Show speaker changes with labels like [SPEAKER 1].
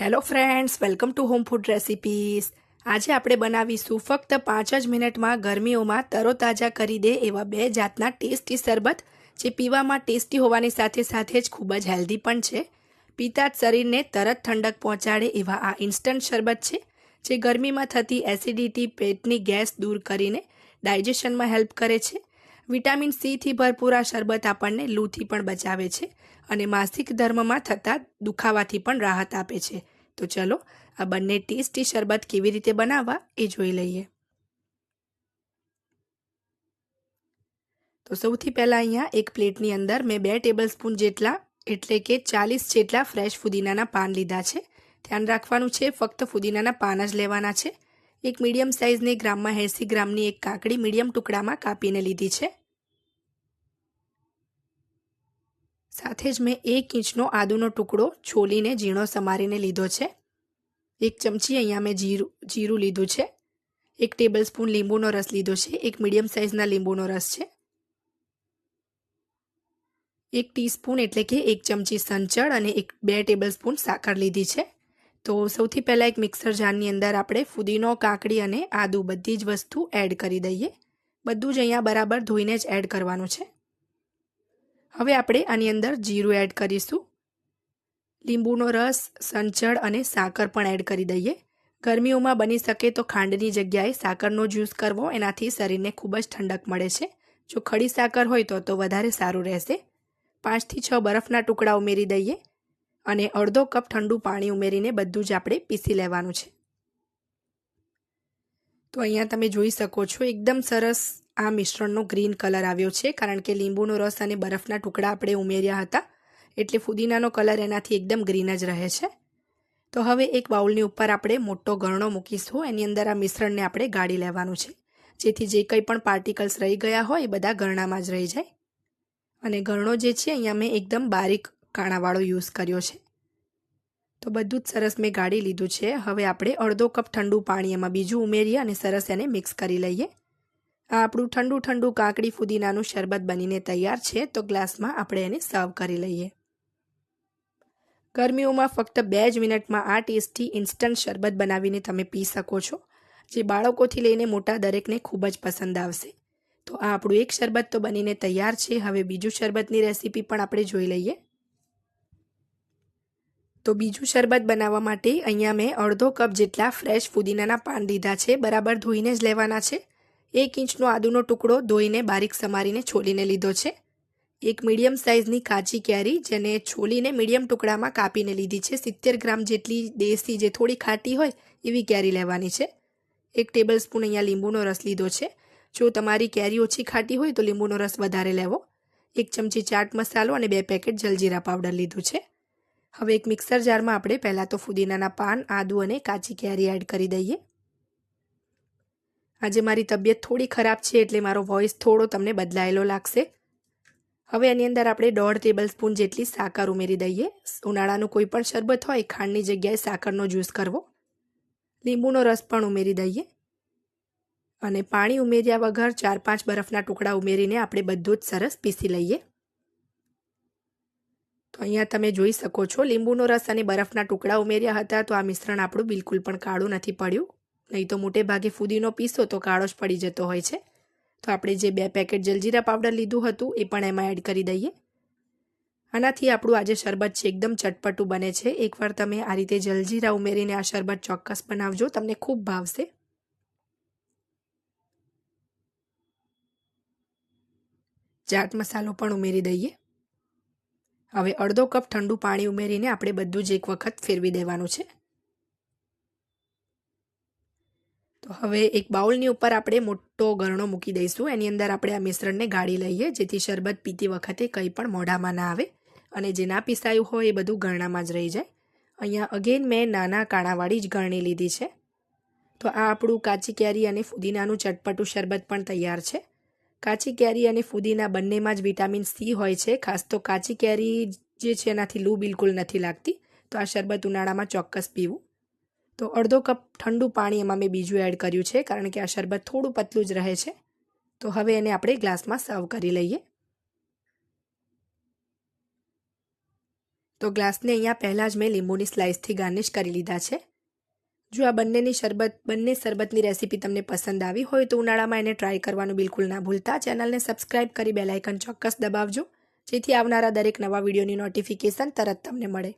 [SPEAKER 1] Hello friends welcome to home food recipes આજે આપણે બનાવીશું ફક્ત પાંચ જ મિનિટમાં ગરમીઓમાં તરોતાજા કરી દે એવા બે જાતના ટેસ્ટી શરબત, જે પીવામાં ટેસ્ટી હોવાની સાથે સાથે જ ખૂબ જ હેલ્ધી પણ છે. પીતા જ શરીરને તરત ઠંડક પહોંચાડે એવા આ ઇન્સ્ટન્ટ શરબત છે, જે ગરમીમાં થતી એસિડિટી, પેટની ગેસ દૂર કરીને ડાયજેશનમાં હેલ્પ કરે છે. વિટામિન સીથી ભરપૂર આ શરબત આપણને લૂથી પણ બચાવે છે અને માસિક ધર્મમાં થતા દુખાવાથી પણ રાહત આપે છે. તો ચલો આ બંને ટેસ્ટી શરબત કેવી રીતે બનાવવા એ જોઈ લઈએ. તો સૌથી પહેલાં અહીંયા એક પ્લેટની અંદર મેં બે ટેબલ સ્પૂન જેટલા, એટલે કે ચાલીસ જેટલા ફ્રેશ ફુદીનાના પાન લીધા છે. ધ્યાન રાખવાનું છે, ફક્ત ફુદીનાના પાન જ લેવાના છે. એક મીડિયમ સાઇઝની ગ્રામમાં એંસી ગ્રામની એક કાકડી મીડિયમ ટુકડામાં કાપીને લીધી છે. સાથે જ મેં એક ઇંચનો આદુનો ટુકડો છોલીને ઝીણો સમારીને લીધો છે. એક ચમચી અહીંયા મેં જીરું જીરું લીધું છે. એક ટેબલ સ્પૂન લીંબુનો રસ લીધો છે. એક મીડિયમ સાઇઝના લીંબુનો રસ છે. એક ટીસ્પૂન એટલે કે એક ચમચી સંચળ અને એક, બે ટેબલ સ્પૂન સાકર લીધી છે. તો સૌથી પહેલાં એક મિક્સર જારની અંદર આપણે ફુદીનો, કાકડી અને આદુ બધી જ વસ્તુ એડ કરી દઈએ. બધું જ અહીંયા બરાબર ધોઈને જ એડ કરવાનું છે. હવે આપણે આની અંદર જીરું એડ કરીશું. લીંબુનો રસ, સંચળ અને સાકર પણ એડ કરી દઈએ. ગરમીઓમાં બની શકે તો ખાંડની જગ્યાએ સાકરનો જ્યુસ કરવો એનાથી શરીરને ખૂબ જ ઠંડક મળે છે. જો ખડી સાકર હોય તો તો વધારે સારું રહેશે. પાંચથી છ બરફના ટુકડા ઉમેરી દઈએ અને અડધો કપ ઠંડુ પાણી ઉમેરીને બધું જ આપણે પીસી લેવાનું છે. તો અહીંયા તમે જોઈ શકો છો, એકદમ સરસ આ મિશ્રણનો ગ્રીન કલર આવ્યો છે, કારણ કે લીંબુનો રસ અને બરફના ટુકડા આપણે ઉમેર્યા હતા, એટલે ફુદીનાનો કલર એનાથી એકદમ ગ્રીન જ રહે છે. તો હવે એક બાઉલની ઉપર આપણે મોટો ગરણો મૂકીશું, એની અંદર આ મિશ્રણને આપણે ગાળી લેવાનું છે, જેથી જે કંઈ પણ પાર્ટિકલ્સ રહી ગયા હોય એ બધા ગરણામાં જ રહી જાય. અને ગરણો જે છે અહીંયા મેં એકદમ બારીક કાણાવાળો યુઝ કર્યો છે. તો બધું જ સરસ મેં ગાળી લીધું છે. હવે આપણે અડધો કપ ઠંડુ પાણી એમાં બીજું ઉમેરીએ અને સરસ એને મિક્સ કરી લઈએ. આ આપણું ઠંડુ ઠંડુ કાકડી ફુદીનાનું શરબત બનીને તૈયાર છે, તો ગ્લાસમાં આપણે એને સર્વ કરી લઈએ. ગરમીઓમાં ફક્ત બે જ મિનિટમાં આ ટેસ્ટી ઇન્સ્ટન્ટ શરબત બનાવીને તમે પી શકો છો, જે બાળકોથી લઈને મોટા દરેકને ખૂબ જ પસંદ આવશે. તો આ આપણું એક શરબત તો બનીને તૈયાર છે, હવે બીજું શરબતની રેસીપી પણ આપણે જોઈ લઈએ. તો બીજું શરબત બનાવવા માટે અહીંયા મેં અડધો કપ જેટલા ફ્રેશ ફુદીનાના પાન લીધા છે, બરાબર ધોઈને જ લેવાના છે. એક ઇંચનો આદુનો ટુકડો ધોઈને બારીક સમારીને છોલીને લીધો છે. એક મીડિયમ સાઇઝની કાચી કેરી, જેને છોલીને મીડિયમ ટુકડામાં કાપીને લીધી છે. સિત્તેર ગ્રામ જેટલી દેશી જે થોડી ખાટી હોય, એવી કેરી લેવાની છે. એક ટેબલ સ્પૂન અહીંયા લીંબુનો રસ લીધો છે. જો તમારી કેરી ઓછી ખાટી હોય, તો લીંબુનો રસ વધારે લેવો. એક ચમચી ચાટ મસાલો અને બે પેકેટ જલજીરા પાવડર લીધું છે. હવે એક મિક્સર જારમાં આપણે પહેલાં તો ફુદીનાના પાન, આદુ અને કાચી કેરી એડ કરી દઈએ. આજે મારી તબિયત થોડી ખરાબ છે એટલે મારો વોઇસ થોડો તમને બદલાયેલો લાગશે. હવે એની અંદર આપણે દોઢ ટેબલ સ્પૂન જેટલી સાકર ઉમેરી દઈએ. ઉનાળાનું કોઈ પણ શરબત હોય, ખાંડની જગ્યાએ સાકરનો જ્યુસ કરવો. લીંબુનો રસ પણ ઉમેરી દઈએ. અને પાણી ઉમેર્યા વગર ચાર પાંચ બરફના ટુકડા ઉમેરીને આપણે બધું જ સરસ પીસી લઈએ. તો અહીંયા તમે જોઈ શકો છો, લીંબુનો રસ અને બરફના ટુકડા ઉમેર્યા હતા, તો આ મિશ્રણ આપણું બિલકુલ પણ કાળું નથી પડ્યું. નહીં તો મોટે ભાગે ફૂદીનો પીસો તો કાળો જ પડી જતો હોય છે. તો આપણે જે બે પેકેટ જલજીરા પાવડર લીધું હતું એ પણ એમાં એડ કરી દઈએ. આનાથી આપણું આજે શરબત છે એકદમ ચટપટું બને છે. એકવાર તમે આ રીતે જલજીરા ઉમેરીને આ શરબત ચોક્કસ બનાવજો, તમને ખૂબ ભાવશે. ચાટ મસાલો પણ ઉમેરી દઈએ. હવે અડધો કપ ઠંડુ પાણી ઉમેરીને આપણે બધું જ એક વખત ફેરવી દેવાનું છે. હવે એક બાઉલની ઉપર આપણે મોટો ગરણો મૂકી દઈશું. એની અંદર આપણે આ મિશ્રણને ગાળી લઈએ, જેથી શરબત પીતી વખતે કંઈ પણ મોઢામાં ના આવે અને જે ના પીસાયું હોય એ બધું ગરણામાં જ રહી જાય. અહીંયા અગેન મેં નાના કાણાવાળી જ ગરણી લીધી છે. તો આ આપણું કાચી કેરી અને ફુદીનાનું ચટપટું શરબત પણ તૈયાર છે. કાચી કેરી અને ફુદીના બંનેમાં જ વિટામિન સી હોય છે, ખાસ તો કાચી કેરી જે છે એનાથી લૂ બિલકુલ નથી લાગતી. તો આ શરબત ઉનાળામાં ચોક્કસ પીવું. તો અડધો કપ ઠંડુ પાણી એમાં મેં બીજું એડ કર્યું છે, કારણ કે આ શરબત થોડું પતલું જ રહે છે. તો હવે એને આપણે ગ્લાસમાં સર્વ કરી લઈએ. તો ગ્લાસને અહીંયા પહેલાં જ મેં લીંબુની સ્લાઇસથી ગાર્નિશ કરી લીધા છે. જો આ બંનેની શરબત, બંને શરબતની રેસીપી તમને પસંદ આવી હોય તો ઉનાળામાં એને ટ્રાય કરવાનું બિલકુલ ના ભૂલતા. ચેનલને સબસ્ક્રાઇબ કરી બેલાઇકન ચોક્કસ દબાવજો, જેથી આવનારા દરેક નવા વિડીયોની નોટિફિકેશન તરત તમને મળે.